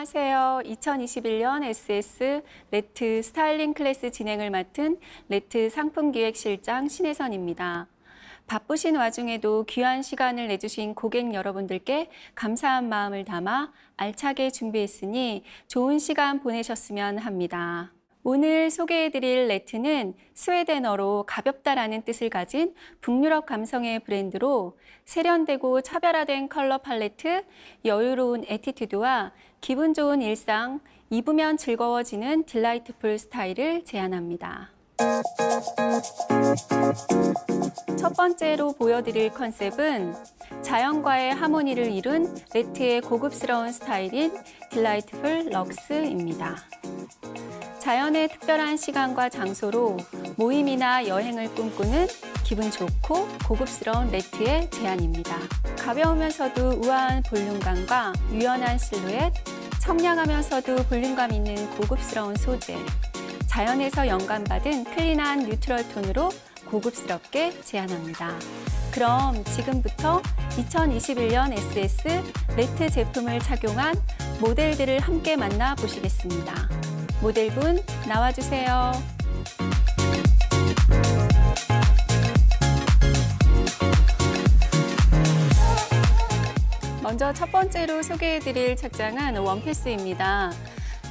안녕하세요. 2021년 SS 레트 스타일링 클래스 진행을 맡은 레트 상품기획실장 신혜선입니다. 바쁘신 와중에도 귀한 시간을 내주신 고객 여러분들께 감사한 마음을 담아 알차게 준비했으니 좋은 시간 보내셨으면 합니다. 오늘 소개해드릴 레트는 스웨덴어로 가볍다라는 뜻을 가진 북유럽 감성의 브랜드로 세련되고 차별화된 컬러 팔레트, 여유로운 애티튜드와 기분 좋은 일상, 입으면 즐거워지는 딜라이트풀 스타일을 제안합니다. 첫 번째로 보여드릴 컨셉은 자연과의 하모니를 이룬 레트의 고급스러운 스타일인 딜라이트풀 럭스입니다. 자연의 특별한 시간과 장소로 모임이나 여행을 꿈꾸는 기분 좋고 고급스러운 레트의 제안입니다. 가벼우면서도 우아한 볼륨감과 유연한 실루엣, 청량하면서도 볼륨감 있는 고급스러운 소재, 자연에서 영감받은 클린한 뉴트럴 톤으로 고급스럽게 제안합니다. 그럼 지금부터 2021년 SS 레트 제품을 착용한 모델들을 함께 만나 보시겠습니다. 모델분 나와주세요. 먼저 첫 번째로 소개해드릴 착장은 원피스입니다.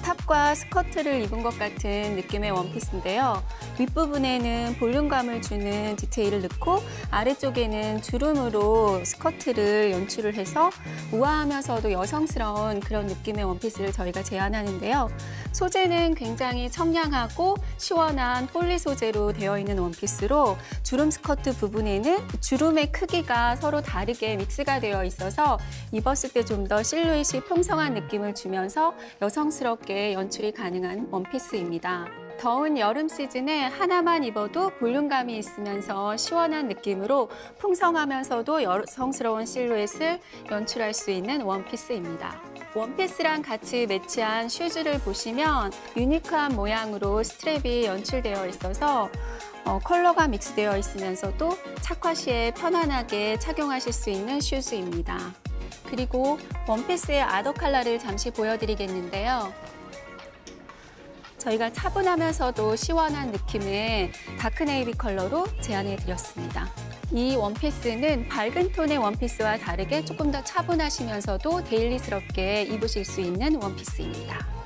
탑과 스커트를 입은 것 같은 느낌의 원피스인데요. 윗부분에는 볼륨감을 주는 디테일을 넣고 아래쪽에는 주름으로 스커트를 연출을 해서 우아하면서도 여성스러운 그런 느낌의 원피스를 저희가 제안하는데요. 소재는 굉장히 청량하고 시원한 폴리 소재로 되어 있는 원피스로 주름 스커트 부분에는 주름의 크기가 서로 다르게 믹스가 되어 있어서 입었을 때 좀 더 실루엣이 풍성한 느낌을 주면서 여성스럽게 연출이 가능한 원피스입니다. 더운 여름 시즌에 하나만 입어도 볼륨감이 있으면서 시원한 느낌으로 풍성하면서도 여성스러운 실루엣을 연출할 수 있는 원피스입니다. 원피스랑 같이 매치한 슈즈를 보시면 유니크한 모양으로 스트랩이 연출되어 있어서 어, 컬러가 믹스되어 있으면서도 착화 시에 편안하게 착용하실 수 있는 슈즈입니다. 그리고 원피스의 아더 컬러를 잠시 보여드리겠는데요. 저희가 차분하면서도 시원한 느낌의 다크 네이비 컬러로 제안해 드렸습니다. 이 원피스는 밝은 톤의 원피스와 다르게 조금 더 차분하시면서도 데일리스럽게 입으실 수 있는 원피스입니다.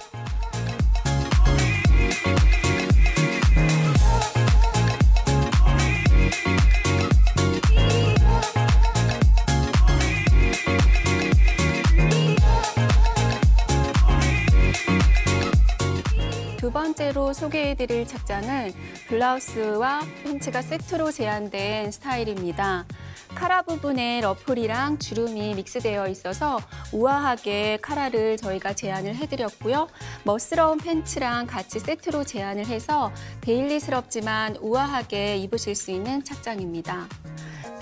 번째로 소개해드릴 착장은 블라우스와 팬츠가 세트로 제안된 스타일입니다. 카라 부분에 러플이랑 주름이 믹스되어 있어서 우아하게 카라를 저희가 제안을 해드렸고요. 멋스러운 팬츠랑 같이 세트로 제안을 해서 데일리스럽지만 우아하게 입으실 수 있는 착장입니다.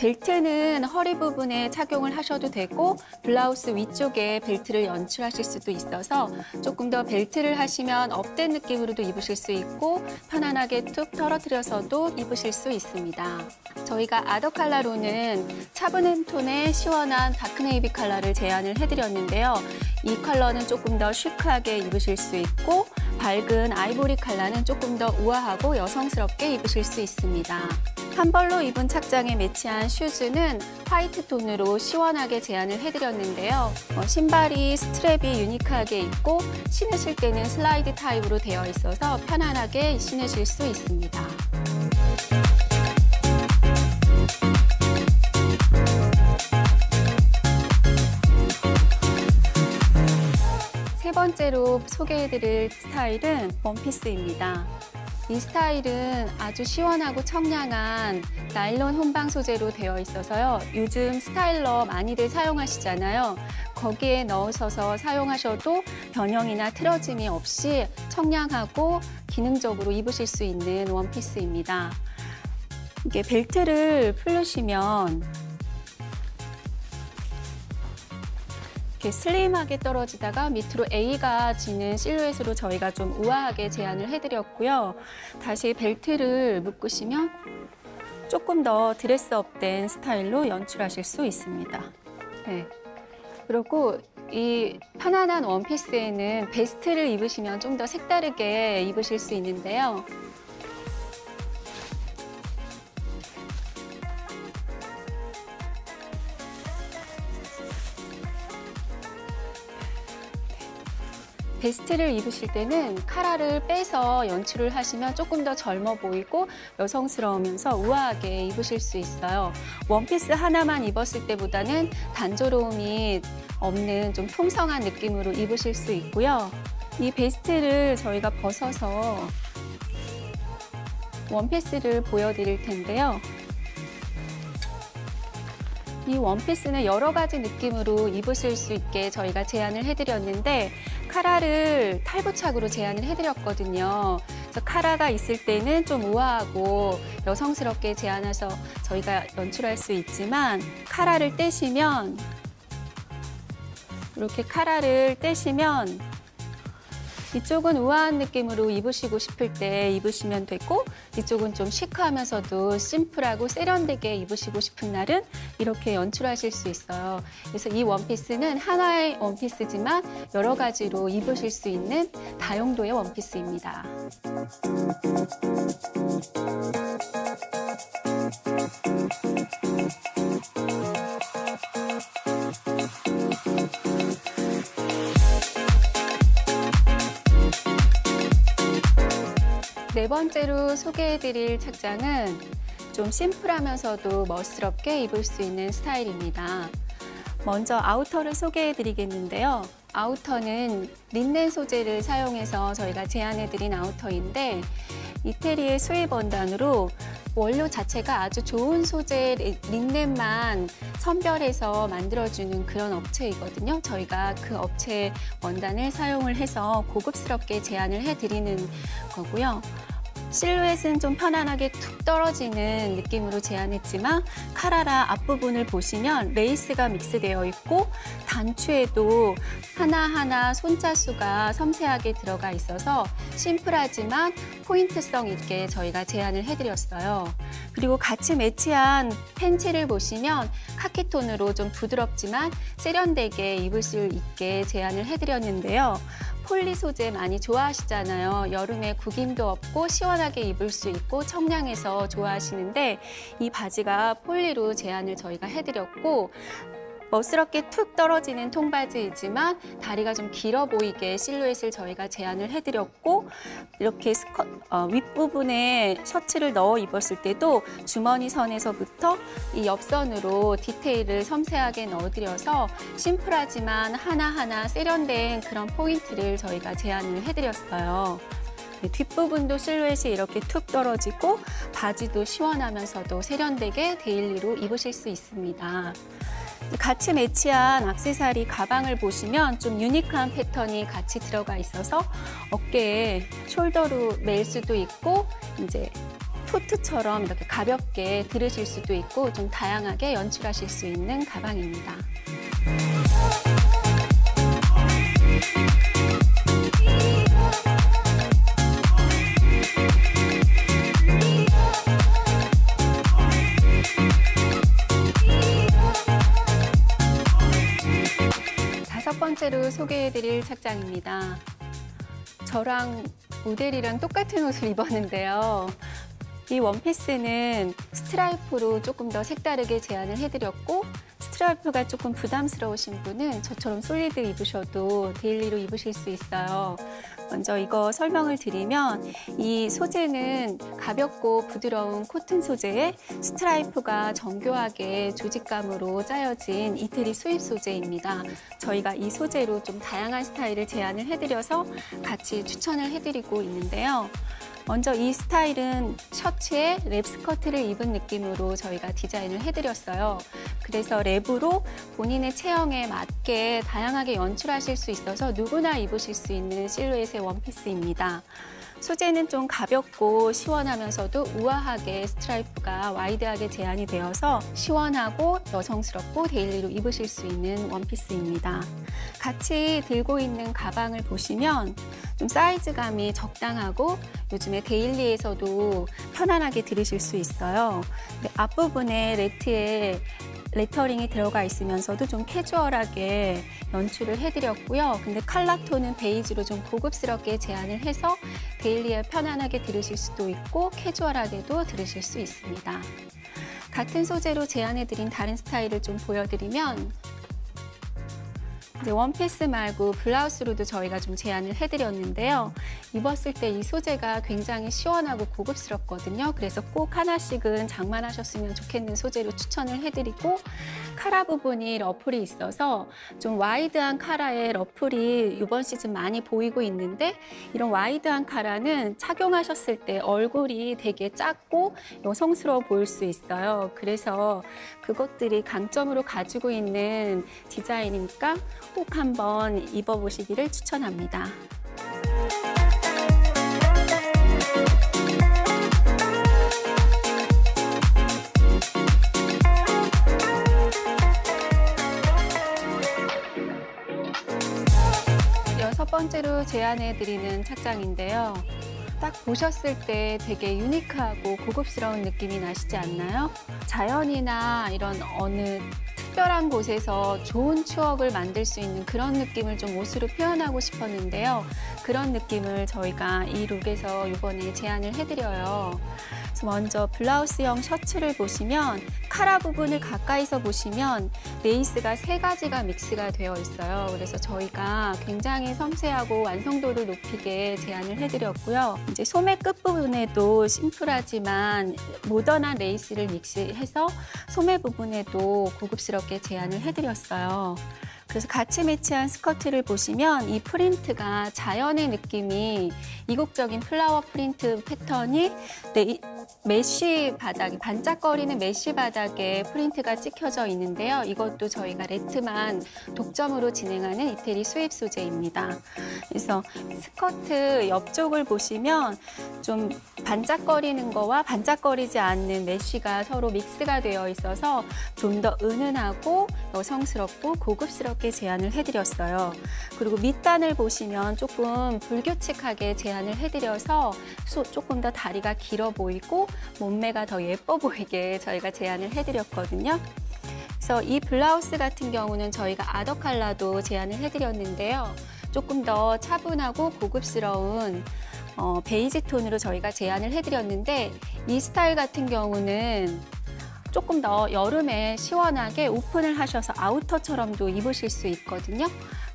벨트는 허리 부분에 착용을 하셔도 되고 블라우스 위쪽에 벨트를 연출하실 수도 있어서 조금 더 벨트를 하시면 업된 느낌으로도 입으실 수 있고 편안하게 툭 털어뜨려서도 입으실 수 있습니다. 저희가 아더 컬러로는 차분한 톤의 시원한 다크네이비 컬러를 제안을 해드렸는데요. 이 컬러는 조금 더 시크하게 입으실 수 있고 밝은 아이보리 컬러는 조금 더 우아하고 여성스럽게 입으실 수 있습니다. 한 벌로 입은 착장에 매치한 슈즈는 화이트 톤으로 시원하게 제안을 해드렸는데요. 어, 신발이 스트랩이 유니크하게 있고 신으실 때는 슬라이드 타입으로 되어 있어서 편안하게 신으실 수 있습니다. 세 번째로 소개해드릴 스타일은 원피스입니다. 이 스타일은 아주 시원하고 청량한 나일론 혼방 소재로 되어 있어서요. 요즘 스타일러 많이들 사용하시잖아요. 거기에 넣으셔서 사용하셔도 변형이나 틀어짐이 없이 청량하고 기능적으로 입으실 수 있는 원피스입니다. 이게 벨트를 풀르시면 이렇게 슬림하게 떨어지다가 밑으로 A가 지는 실루엣으로 저희가 좀 우아하게 제안을 해드렸고요. 다시 벨트를 묶으시면 조금 더 드레스업된 스타일로 연출하실 수 있습니다. 네. 그리고 이 편안한 원피스에는 베스트를 입으시면 좀 더 색다르게 입으실 수 있는데요. 베스트를 입으실 때는 카라를 빼서 연출을 하시면 조금 더 젊어 보이고 여성스러우면서 우아하게 입으실 수 있어요. 원피스 하나만 입었을 때보다는 단조로움이 없는 좀 풍성한 느낌으로 입으실 수 있고요. 이 베스트를 저희가 벗어서 원피스를 보여드릴 텐데요. 이 원피스는 여러 가지 느낌으로 입으실 수 있게 저희가 제안을 해드렸는데 카라를 탈부착으로 제안을 해드렸거든요. 그래서 카라가 있을 때는 좀 우아하고 여성스럽게 제안해서 저희가 연출할 수 있지만 카라를 떼시면 이렇게 카라를 떼시면 이쪽은 우아한 느낌으로 입으시고 싶을 때 입으시면 되고 이쪽은 좀 시크하면서도 심플하고 세련되게 입으시고 싶은 날은 이렇게 연출하실 수 있어요. 그래서 이 원피스는 하나의 원피스지만 여러 가지로 입으실 수 있는 다용도의 원피스입니다. 네 번째로 소개해드릴 착장은 좀 심플하면서도 멋스럽게 입을 수 있는 스타일입니다. 먼저 아우터를 소개해드리겠는데요. 아우터는 린넨 소재를 사용해서 저희가 제안해드린 아우터인데 이태리의 수입 원단으로 원료 자체가 아주 좋은 소재 리- 린넨만 선별해서 만들어주는 그런 업체이거든요. 저희가 그 업체 원단을 사용을 해서 고급스럽게 제안을 해드리는 거고요. 실루엣은 좀 편안하게 툭 떨어지는 느낌으로 제안했지만 카라라 앞부분을 보시면 레이스가 믹스되어 있고 단추에도 하나하나 손자수가 섬세하게 들어가 있어서 심플하지만 포인트성 있게 저희가 제안을 해드렸어요. 그리고 같이 매치한 팬츠를 보시면 카키톤으로 좀 부드럽지만 세련되게 입을 수 있게 제안을 해드렸는데요. 폴리 소재 많이 좋아하시잖아요. 여름에 구김도 없고 시원하게 입을 수 있고 청량해서 좋아하시는데 이 바지가 폴리로 제안을 저희가 해드렸고 멋스럽게 툭 떨어지는 통바지이지만 다리가 좀 길어 보이게 실루엣을 저희가 제안을 해드렸고 이렇게 스커, 어, 윗부분에 셔츠를 넣어 입었을 때도 주머니 선에서부터 이 옆선으로 디테일을 섬세하게 넣어드려서 심플하지만 하나하나 세련된 그런 포인트를 저희가 제안을 해드렸어요. 네, 뒷부분도 실루엣이 이렇게 툭 떨어지고 바지도 시원하면서도 세련되게 데일리로 입으실 수 있습니다. 같이 매치한 악세사리 가방을 보시면 좀 유니크한 패턴이 같이 들어가 있어서 어깨에 숄더로 멜 수도 있고 이제 토트처럼 이렇게 가볍게 들으실 수도 있고 좀 다양하게 연출하실 수 있는 가방입니다. 번째로 소개해드릴 착장입니다. 저랑 모델이랑 똑같은 옷을 입었는데요. 이 원피스는 스트라이프로 조금 더 색다르게 제안을 해드렸고 스트라이프가 조금 부담스러우신 분은 저처럼 솔리드 입으셔도 데일리로 입으실 수 있어요. 먼저 이거 설명을 드리면 이 소재는 가볍고 부드러운 코튼 소재에 스트라이프가 정교하게 조직감으로 짜여진 이태리 수입 소재입니다. 저희가 이 소재로 좀 다양한 스타일을 제안을 해드려서 같이 추천을 해드리고 있는데요. 먼저 이 스타일은 셔츠에 랩 스커트를 입은 느낌으로 저희가 디자인을 해드렸어요. 그래서 랩으로 본인의 체형에 맞게 다양하게 연출하실 수 있어서 누구나 입으실 수 있는 실루엣의 원피스입니다. 소재는 좀 가볍고 시원하면서도 우아하게 스트라이프가 와이드하게 제안이 되어서 시원하고 여성스럽고 데일리로 입으실 수 있는 원피스입니다. 같이 들고 있는 가방을 보시면 좀 사이즈감이 적당하고 요즘에 데일리에서도 편안하게 들으실 수 있어요. 앞부분에 레트에 레터링이 들어가 있으면서도 좀 캐주얼하게 연출을 해드렸고요. 근데 컬러톤은 베이지로 좀 고급스럽게 제안을 해서 데일리에 편안하게 들으실 수도 있고 캐주얼하게도 들으실 수 있습니다. 같은 소재로 제안해드린 다른 스타일을 좀 보여드리면 이제 원피스 말고 블라우스로도 저희가 좀 제안을 해드렸는데요. 입었을 때 이 소재가 굉장히 시원하고 고급스럽거든요. 그래서 꼭 하나씩은 장만하셨으면 좋겠는 소재로 추천을 해드리고 카라 부분이 러플이 있어서 좀 와이드한 카라의 러플이 이번 시즌 많이 보이고 있는데 이런 와이드한 카라는 착용하셨을 때 얼굴이 되게 작고 여성스러워 보일 수 있어요. 그래서 그것들이 강점으로 가지고 있는 디자인이니까 꼭 한번 입어보시기를 추천합니다. 여섯 번째로 제안해드리는 착장인데요. 딱 보셨을 때 되게 유니크하고 고급스러운 느낌이 나시지 않나요? 자연이나 이런 어느 특별한 곳에서 좋은 추억을 만들 수 있는 그런 느낌을 좀 옷으로 표현하고 싶었는데요. 그런 느낌을 저희가 이 룩에서 이번에 제안을 해드려요. 먼저 블라우스형 셔츠를 보시면 카라 부분을 가까이서 보시면 레이스가 세 가지가 믹스가 되어 있어요. 그래서 저희가 굉장히 섬세하고 완성도를 높이게 제안을 해드렸고요. 이제 소매 끝부분에도 심플하지만 모던한 레이스를 믹스해서 소매 부분에도 고급스럽게 제안을 해드렸어요. 그래서 같이 매치한 스커트를 보시면 이 프린트가 자연의 느낌이 이국적인 플라워 프린트 패턴이 네, 메쉬 바닥, 반짝거리는 메쉬 바닥에 프린트가 찍혀져 있는데요. 이것도 저희가 레트만 독점으로 진행하는 이태리 수입 소재입니다. 그래서 스커트 옆쪽을 보시면 좀 반짝거리는 거와 반짝거리지 않는 메쉬가 서로 믹스가 되어 있어서 좀 더 은은하고 여성스럽고 고급스럽게 제안을 해드렸어요. 그리고 밑단을 보시면 조금 불규칙하게 제안을 해드려서 소- 조금 더 다리가 길어 보이고 몸매가 더 예뻐 보이게 저희가 제안을 해드렸거든요. 그래서 이 블라우스 같은 경우는 저희가 아더 컬러도 제안을 해드렸는데요. 조금 더 차분하고 고급스러운 어, 베이지 톤으로 저희가 제안을 해드렸는데 이 스타일 같은 경우는 조금 더 여름에 시원하게 오픈을 하셔서 아우터처럼도 입으실 수 있거든요.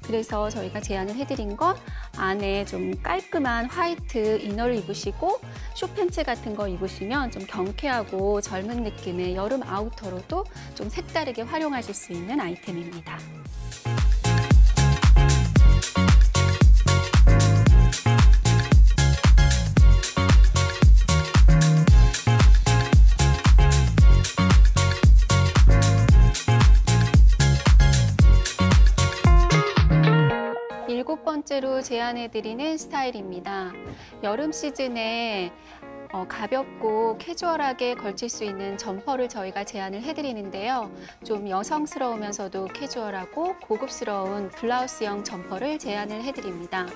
그래서 저희가 제안을 해드린 건 안에 좀 깔끔한 화이트 이너를 입으시고 쇼팬츠 같은 거 입으시면 좀 경쾌하고 젊은 느낌의 여름 아우터로도 좀 색다르게 활용하실 수 있는 아이템입니다. 제안해드리는 스타일입니다. 여름 시즌에 어, 가볍고 캐주얼하게 걸칠 수 있는 점퍼를 저희가 제안을 해드리는데요. 좀 여성스러우면서도 캐주얼하고 고급스러운 블라우스형 점퍼를 제안을 해드립니다.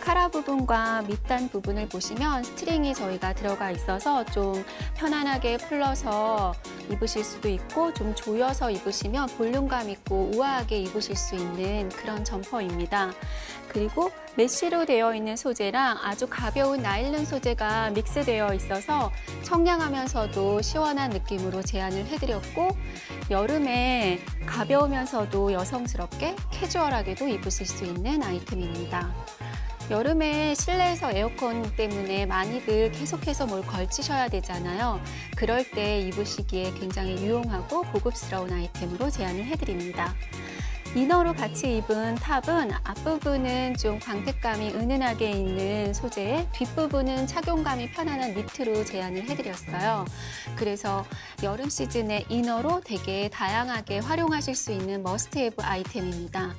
카라 부분과 밑단 부분을 보시면 스트링이 저희가 들어가 있어서 좀 편안하게 풀러서 입으실 수도 있고 좀 조여서 입으시면 볼륨감 있고 우아하게 입으실 수 있는 그런 점퍼입니다. 그리고 메쉬로 되어 있는 소재랑 아주 가벼운 나일론 소재가 믹스되어 있어서 청량하면서도 시원한 느낌으로 제안을 해드렸고 여름에 가벼우면서도 여성스럽게 캐주얼하게도 입으실 수 있는 아이템입니다. 여름에 실내에서 에어컨 때문에 많이들 계속해서 뭘 걸치셔야 되잖아요. 그럴 때 입으시기에 굉장히 유용하고 고급스러운 아이템으로 제안을 해드립니다. 이너로 같이 입은 탑은 앞부분은 좀 광택감이 은은하게 있는 소재에 뒷부분은 착용감이 편안한 니트로 제안을 해드렸어요. 그래서 여름 시즌에 이너로 되게 다양하게 활용하실 수 있는 머스트헤브 아이템입니다.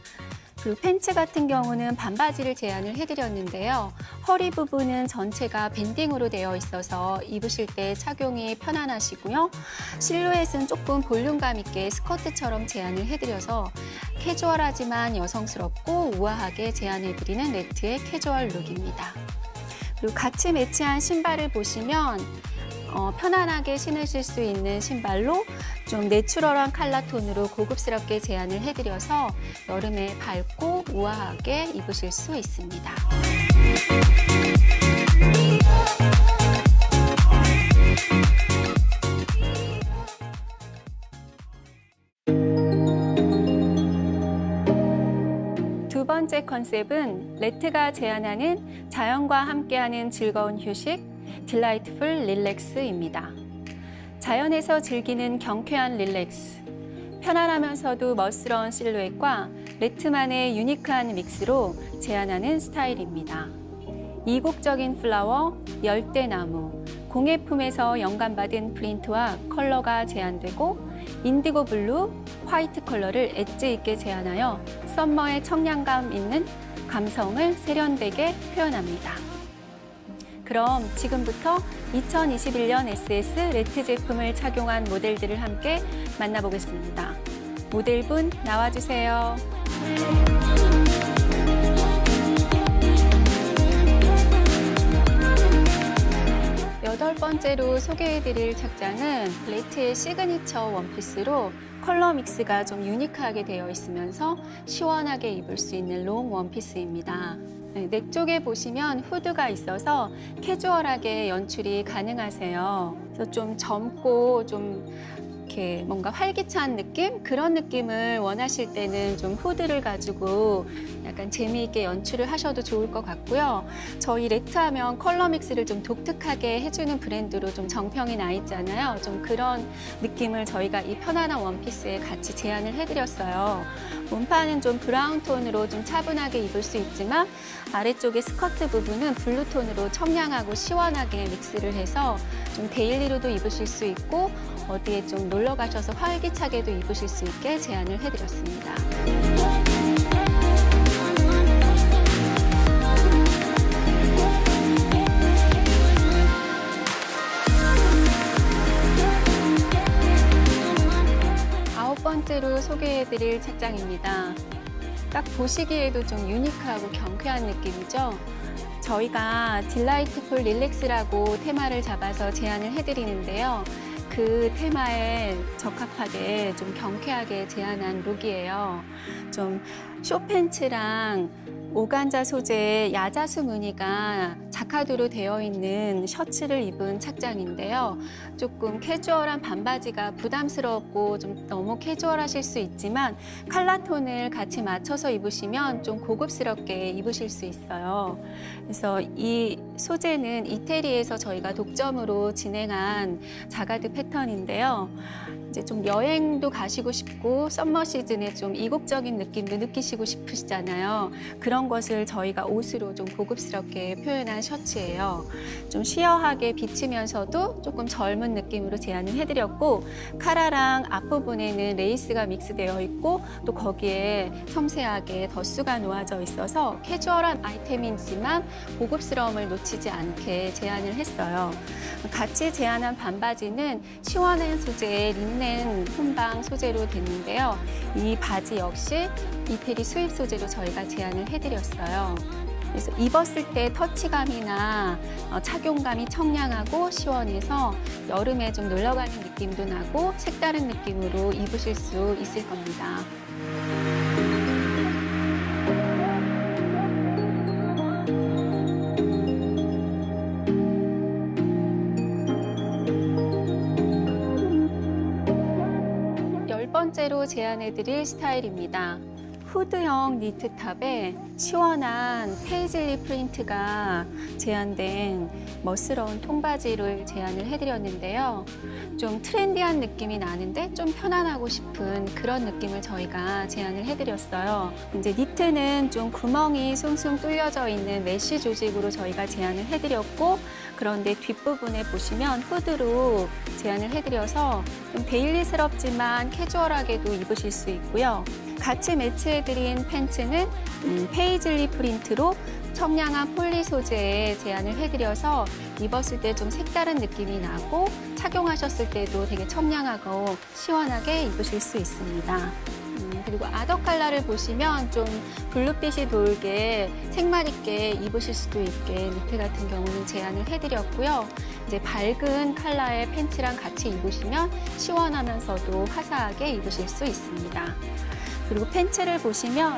그리고 팬츠 같은 경우는 반바지를 제안을 해드렸는데요. 허리 부분은 전체가 밴딩으로 되어 있어서 입으실 때 착용이 편안하시고요. 실루엣은 조금 볼륨감 있게 스커트처럼 제안을 해드려서 캐주얼하지만 여성스럽고 우아하게 제안해드리는 레트의 캐주얼 룩입니다. 그리고 같이 매치한 신발을 보시면 어, 편안하게 신으실 수 있는 신발로 좀 내추럴한 컬러 톤으로 고급스럽게 제안을 해드려서 여름에 밝고 우아하게 입으실 수 있습니다. 두 번째 컨셉은 레트가 제안하는 자연과 함께하는 즐거운 휴식, 딜라이트풀 릴렉스입니다. 자연에서 즐기는 경쾌한 릴렉스, 편안하면서도 멋스러운 실루엣과 레트만의 유니크한 믹스로 제안하는 스타일입니다. 이국적인 플라워, 열대나무, 공예 품에서 영감받은 프린트와 컬러가 제안되고 인디고 블루, 화이트 컬러를 엣지 있게 제안하여 썸머의 청량감 있는 감성을 세련되게 표현합니다. 그럼 지금부터 2021년 SS 레트 제품을 착용한 모델들을 함께 만나보겠습니다. 모델분 나와주세요. 여덟 번째로 소개해드릴 착장은 레트의 시그니처 원피스로 컬러 믹스가 좀 유니크하게 되어 있으면서 시원하게 입을 수 있는 롱 원피스입니다. 네, 넥 쪽에 보시면 후드가 있어서 캐주얼하게 연출이 가능하세요. 그래서 좀 젊고 좀 이렇게 뭔가 활기찬 느낌? 그런 느낌을 원하실 때는 좀 후드를 가지고 약간 재미있게 연출을 하셔도 좋을 것 같고요. 저희 레트하면 컬러 믹스를 좀 독특하게 해주는 브랜드로 좀 정평이 나 있잖아요. 좀 그런 느낌을 저희가 이 편안한 원피스에 같이 제안을 해드렸어요. 몸판은 좀 브라운 톤으로 좀 차분하게 입을 수 있지만 아래쪽의 스커트 부분은 블루 톤으로 청량하고 시원하게 믹스를 해서 좀 데일리로도 입으실 수 있고 어디에 좀 놀러 가셔서 활기차게도 입으실 수 있게 제안을 해드렸습니다. 번째로 소개해드릴 책장입니다. 딱 보시기에도 좀 유니크하고 경쾌한 느낌이죠. 저희가 딜라이트풀 릴렉스라고 테마를 잡아서 제안을 해드리는데요. 그 테마에 적합하게 좀 경쾌하게 제안한 룩이에요. 좀 쇼팬츠랑 오간자 소재의 야자수 무늬가 자카드로 되어 있는 셔츠를 입은 착장인데요. 조금 캐주얼한 반바지가 부담스럽고 좀 너무 캐주얼하실 수 있지만 컬러톤을 같이 맞춰서 입으시면 좀 고급스럽게 입으실 수 있어요. 그래서 이 소재는 이태리에서 저희가 독점으로 진행한 자가드 패턴인데요. 이제 좀 여행도 가시고 싶고 썸머 시즌에 좀 이국적인 느낌도 느끼시고 싶으시잖아요. 그런 것을 저희가 옷으로 좀 고급스럽게 표현한 셔츠예요. 좀 쉬어하게 비치면서도 조금 젊은 느낌으로 제안을 해드렸고 카라랑 앞부분에는 레이스가 믹스되어 있고 또 거기에 섬세하게 덧수가 놓아져 있어서 캐주얼한 아이템이지만 고급스러움을 놓치지 않게 제안을 했어요. 같이 제안한 반바지는 시원한 소재의 린넨 혼방 소재로 됐는데요. 이 바지 역시 이태리 수입 소재로 저희가 제안을 해드렸 어요. 그래서 입었을 때 터치감이나 어, 착용감이 청량하고 시원해서 여름에 좀 놀러 가는 느낌도 나고 색다른 느낌으로 입으실 수 있을 겁니다. 열 번째로 제안해드릴 스타일입니다. 후드형 니트 탑에 시원한 페이즐리 프린트가 제안된 멋스러운 통바지를 제안을 해드렸는데요. 좀 트렌디한 느낌이 나는데 좀 편안하고 싶은 그런 느낌을 저희가 제안을 해드렸어요. 이제 니트는 좀 구멍이 숭숭 뚫려져 있는 메쉬 조직으로 저희가 제안을 해드렸고 그런데 뒷부분에 보시면 후드로 제안을 해드려서 좀 데일리스럽지만 캐주얼하게도 입으실 수 있고요. 같이 매치해드린 팬츠는 음, 페이즐리 프린트로 청량한 폴리 소재에 제안을 해드려서 입었을 때 좀 색다른 느낌이 나고 착용하셨을 때도 되게 청량하고 시원하게 입으실 수 있습니다. 음, 그리고 아더 컬러를 보시면 좀 블루빛이 돌게 색말 있게 입으실 수도 있게 니트 같은 경우는 제안을 해드렸고요. 이제 밝은 컬러의 팬츠랑 같이 입으시면 시원하면서도 화사하게 입으실 수 있습니다. 그리고 팬츠를 보시면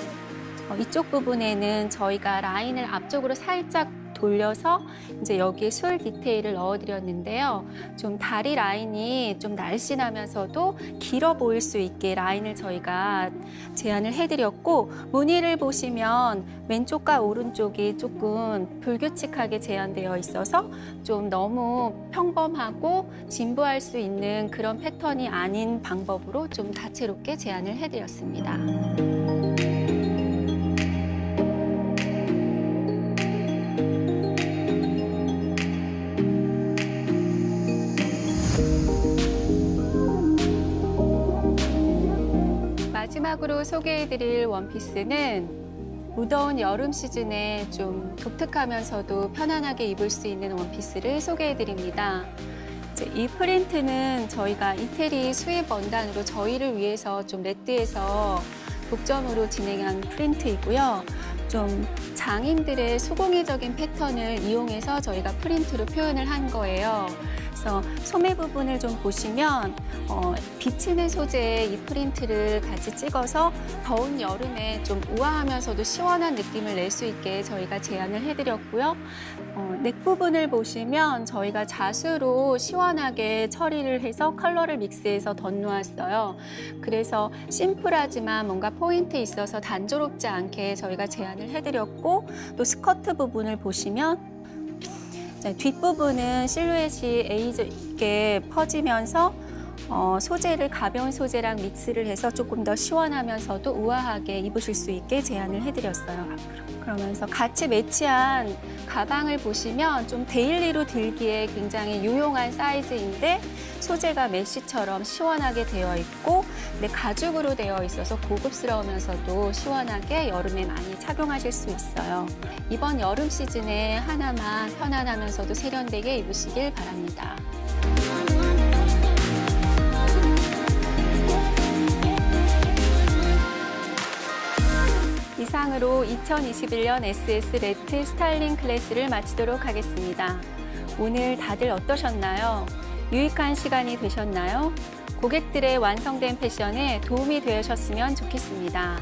어, 이쪽 부분에는 저희가 라인을 앞쪽으로 살짝 돌려서 이제 여기에 술 디테일을 넣어드렸는데요. 좀 다리 라인이 좀 날씬하면서도 길어 보일 수 있게 라인을 저희가 제안을 해드렸고 무늬를 보시면 왼쪽과 오른쪽이 조금 불규칙하게 제한되어 있어서 좀 너무 평범하고 진부할 수 있는 그런 패턴이 아닌 방법으로 좀 다채롭게 제안을 해드렸습니다. 마지막으로 소개해드릴 원피스는 무더운 여름 시즌에 좀 독특하면서도 편안하게 입을 수 있는 원피스를 소개해드립니다. 이 프린트는 저희가 이태리 수입 원단으로 저희를 위해서 좀 레드에서 독점으로 진행한 프린트이고요. 좀 장인들의 수공예적인 패턴을 이용해서 저희가 프린트로 표현을 한 거예요. 그래서 소매 부분을 좀 보시면 어, 비치는 소재의 이 프린트를 같이 찍어서 더운 여름에 좀 우아하면서도 시원한 느낌을 낼 수 있게 저희가 제안을 해드렸고요. 어, 넥 부분을 보시면 저희가 자수로 시원하게 처리를 해서 컬러를 믹스해서 덧놓았어요. 그래서 심플하지만 뭔가 포인트 있어서 단조롭지 않게 저희가 제안을 해드렸고 또 스커트 부분을 보시면 네, 뒷부분은 실루엣이 에이즈 있게 퍼지면서 어, 소재를 가벼운 소재랑 믹스를 해서 조금 더 시원하면서도 우아하게 입으실 수 있게 제안을 해드렸어요. 그러면서 같이 매치한 가방을 보시면 좀 데일리로 들기에 굉장히 유용한 사이즈인데 소재가 메쉬처럼 시원하게 되어 있고 근데 가죽으로 되어 있어서 고급스러우면서도 시원하게 여름에 많이 착용하실 수 있어요. 이번 여름 시즌에 하나만 편안하면서도 세련되게 입으시길 바랍니다. 이상으로 2021년 SS 레트 스타일링 클래스를 마치도록 하겠습니다. 오늘 다들 어떠셨나요? 유익한 시간이 되셨나요? 고객들의 완성된 패션에 도움이 되셨으면 좋겠습니다.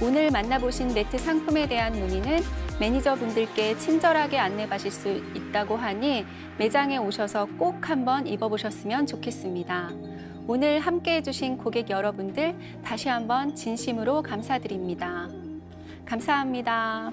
오늘 만나보신 네트 상품에 대한 문의는 매니저분들께 친절하게 안내받을 수 있다고 하니 매장에 오셔서 꼭 한번 입어보셨으면 좋겠습니다. 오늘 함께 해주신 고객 여러분들 다시 한번 진심으로 감사드립니다. 감사합니다.